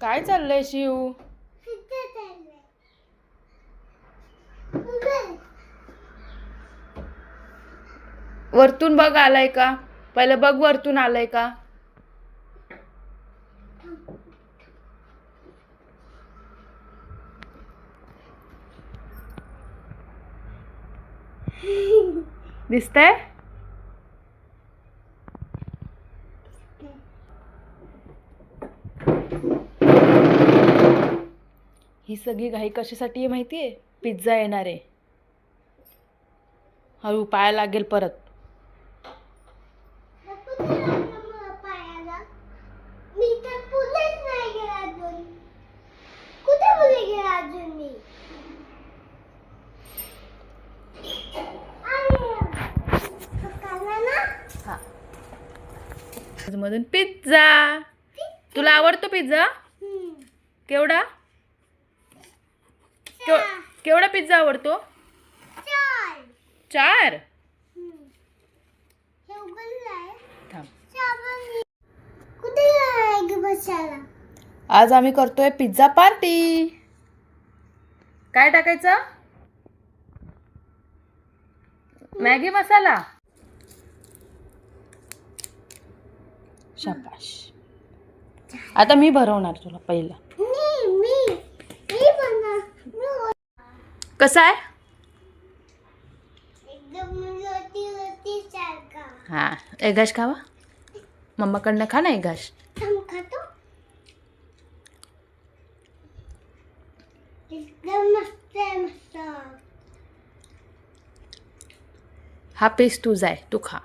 काय चाललंय शिव? वरतून बघ आलाय का? पहिलं बघ वरतून आलाय का? दिसतंय? ही सगळी घाई कशासाठी आहे माहिती आहे पिझ्झा येणार आहे. हळू पाया लागेल परत. हा. मधून पिझ्झा. तुला आवडतो पिझ्झा. केवढा? केव- केवढा पिझ्झा आवडतो? चार. आज आम्ही करतोय पिझ्झा पार्टी काय टाकायचं? मॅगी मसाला. शाबाश. आता मी भरवणार तुला पहिला मी मी मी बनव मी वर- कसं आहे? हा. एक घास खावा. मम्माकडनं खा ना एक घास. थांब खातो. एकदम मस्त आहे मस्त. हा पीस तुझा आहे तू खा.